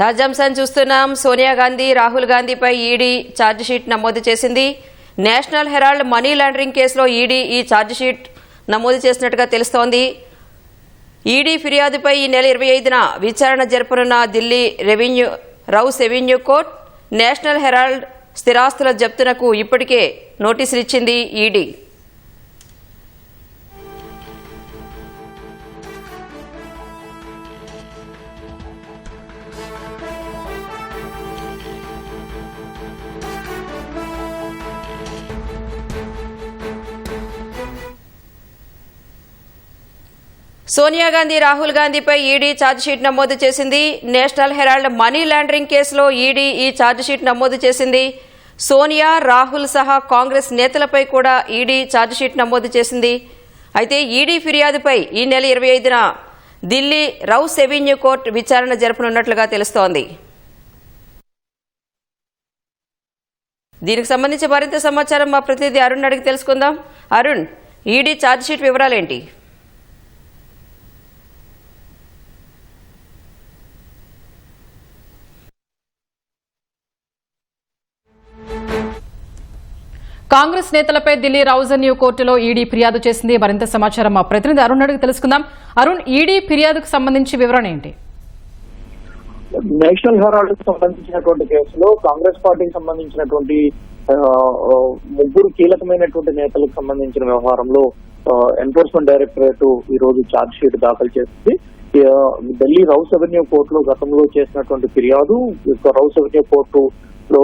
తాజాంశాన్ని చూస్తున్నాం. సోనియా గాంధీ రాహుల్ గాంధీపై ED chargesheet నమోదు చేసింది. నేషనల్ హెరాల్డ్ మనీ లాండరింగ్ కేసులో ఈడీ ఈ ఛార్జిషీట్ నమోదు చేసినట్టుగా తెలుస్తోంది. ఈడీ ఫిర్యాదుపై ఈ నెల ఇరవై ఐదున విచారణ జరపనున్న Delhi revenue Rouse revenue court National Herald స్థిరాస్తుల జప్తునకు ఇప్పటికే నోటీసులు ఇచ్చింది ఈడీ. సోనియా గాంధీ రాహుల్ గాంధీపై ఈడీ ఛార్జ్షీట్ నమోదు చేసింది. నేషనల్ హెరాల్డ్ మనీ లాండరింగ్ కేసులో ఈడీ ఈ ఛార్జ్షీట్ నమోదు చేసింది. సోనియా రాహుల్ సహా కాంగ్రెస్ నేతలపై కూడా ఈడీ ఛార్జ్షీట్ నమోదు చేసింది. అయితే ఈడీ ఫిర్యాదుపై ఈ నెల ఇరవై ఐదున ఢిల్లీ రౌస్ ఎవెన్యూ కోర్టు విచారణ జరపనున్నట్లుగా తెలుస్తోంది. దీనికి సంబంధించి మరింత సమాచారం మా ప్రతినిధి అరుణ్ అడిగి తెలుసుకుందాం. అరుణ్ ఈడీ ఛార్జ్షీట్ వివరాలేంటి? కాంగ్రెస్ నేతలపై ఢిల్లీ రౌజన్యూ కోర్టులో ఈడీ ఫిర్యాదు చేసింది. మరింత సమాచారం మా ప్రతినిధి అరుణ్ అడిగి తెలుసుకుందాం. అరుణ్ ఈడీ ఫిర్యాదుకు సంబంధించి వివరణ ఏంటి? నేషనల్ హెరాల్డ్ సంబంధించినటువంటి కేసులో కాంగ్రెస్ పార్టీకి సంబంధించినటువంటి ముగ్గురు కీలకమైనటువంటి నేతలకు సంబంధించిన వ్యవహారంలో ఎన్ఫోర్స్మెంట్ డైరెక్టరేట్ ఈ రోజు ఛార్జ్ షీట్ దాఖలు చేసింది. ఢిల్లీ రౌస్ అవెన్యూ కోర్టులో గతంలో చేసినటువంటి ఫిర్యాదు రౌస్ అవెన్యూ కోర్టు లో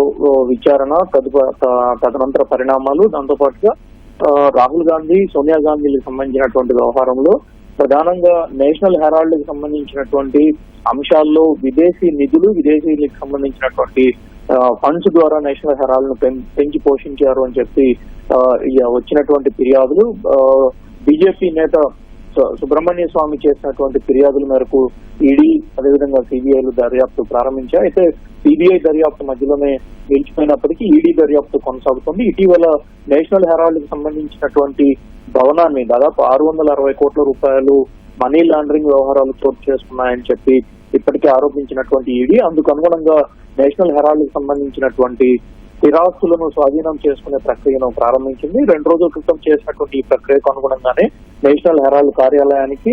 విచారణ తదుప త- తదనంతర పరిణామాలు దాంతో పాటుగా రాహుల్ గాంధీ సోనియా గాంధీలకు సంబంధించినటువంటి వ్యవహారంలో ప్రధానంగా నేషనల్ హెరాల్డ్కి సంబంధించినటువంటి అంశాల్లో విదేశీ నిధులు విదేశీలకు సంబంధించినటువంటి ఫండ్స్ ద్వారా నేషనల్ హెరాల్డ్ను పెం- పెంచి పోషించారు అని చెప్పి వచ్చినటువంటి ఫిర్యాదులు బీజేపీ నేత సుబ్రహ్మణ్య స్వామి చేసినటువంటి ఫిర్యాదుల మేరకు ఈడీ అదేవిధంగా సిబిఐలు దర్యాప్తు ప్రారంభించాయి. అయితే సిబిఐ దర్యాప్తు మధ్యలోనే నిలిచిపోయినప్పటికీ ఈడీ దర్యాప్తు కొనసాగుతుంది. ఇటీవల నేషనల్ హెరాల్డ్కి సంబంధించినటువంటి భవనాన్ని దాదాపు ఆరు వందల అరవై కోట్ల రూపాయలు మనీ లాండరింగ్ వ్యవహారాలు చోటు చేసుకున్నాయని చెప్పి ఇప్పటికే ఆరోపించినటువంటి ఈడీ అందుకు అనుగుణంగా నేషనల్ హెరాల్డ్కి సంబంధించినటువంటి స్థిరాస్తులను స్వాధీనం చేసుకునే ప్రక్రియను ప్రారంభించింది. రెండు రోజుల క్రితం చేసినటువంటి ఈ ప్రక్రియకు అనుగుణంగానే నేషనల్ హెరాల్డ్ కార్యాలయానికి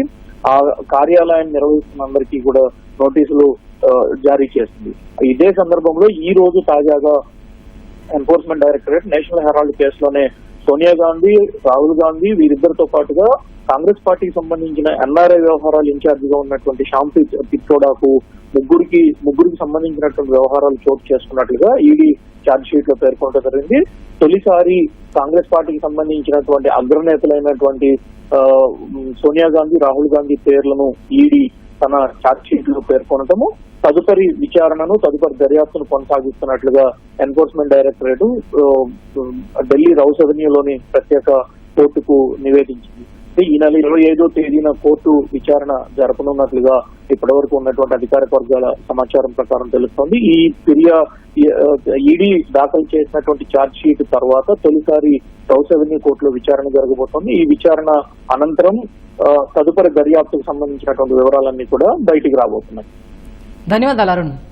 ఆ కార్యాలయాన్ని నిర్వహిస్తున్న అందరికీ కూడా నోటీసులు జారీ చేసింది. ఇదే సందర్భంలో ఈ రోజు తాజాగా ఎన్ఫోర్స్మెంట్ డైరెక్టరేట్ నేషనల్ హెరాల్డ్ కేసులోనే సోనియా గాంధీ రాహుల్ గాంధీ వీరిద్దరితో పాటుగా కాంగ్రెస్ పార్టీకి సంబంధించిన ఎన్ఆర్ఐ వ్యవహారాలు ఇన్ఛార్జ్గా ఉన్నటువంటి శ్యామ్ పిట్టోడాకు ముగ్గురికి ముగ్గురికి సంబంధించినటువంటి వ్యవహారాలు చోటు చేసుకున్నట్లుగా ఈడీ ఛార్జ్ షీట్లో పేర్కొనడం జరిగింది. తొలిసారి కాంగ్రెస్ పార్టీకి సంబంధించినటువంటి అగ్రనేతలైనటువంటి సోనియా గాంధీ రాహుల్ గాంధీ పేర్లను ఈడీ తన ఛార్జ్ షీట్లో పేర్కొనటము తదుపరి విచారణను తదుపరి దర్యాప్తును కొనసాగిస్తున్నట్లుగా ఎన్ఫోర్స్మెంట్ డైరెక్టరేట్ ఢిల్లీ రౌస్ అవెన్యూలోని ప్రత్యేక కోర్టుకు నివేదించింది. ఈ నెల ఇరవై ఐదో తేదీన కోర్టు విచారణ జరపనున్నట్లుగా ఇప్పటివరకు ఉన్నటువంటి అధికారిక వర్గాల సమాచారం ప్రకారం తెలుస్తోంది. ఈ ఫిర్యా ఈడీ దాఖలు చేసినటువంటి ఛార్జ్ షీట్ తర్వాత తొలిసారి రౌస్ అవెన్యూ కోర్టులో విచారణ జరగబోతోంది. ఈ విచారణ అనంతరం ఆ, తదుపరి దర్యాప్తుకు సంబంధించినటువంటి వివరాలన్నీ కూడా బయటికి రాబోతున్నాయి. ధన్యవాదాలు అరుణ్.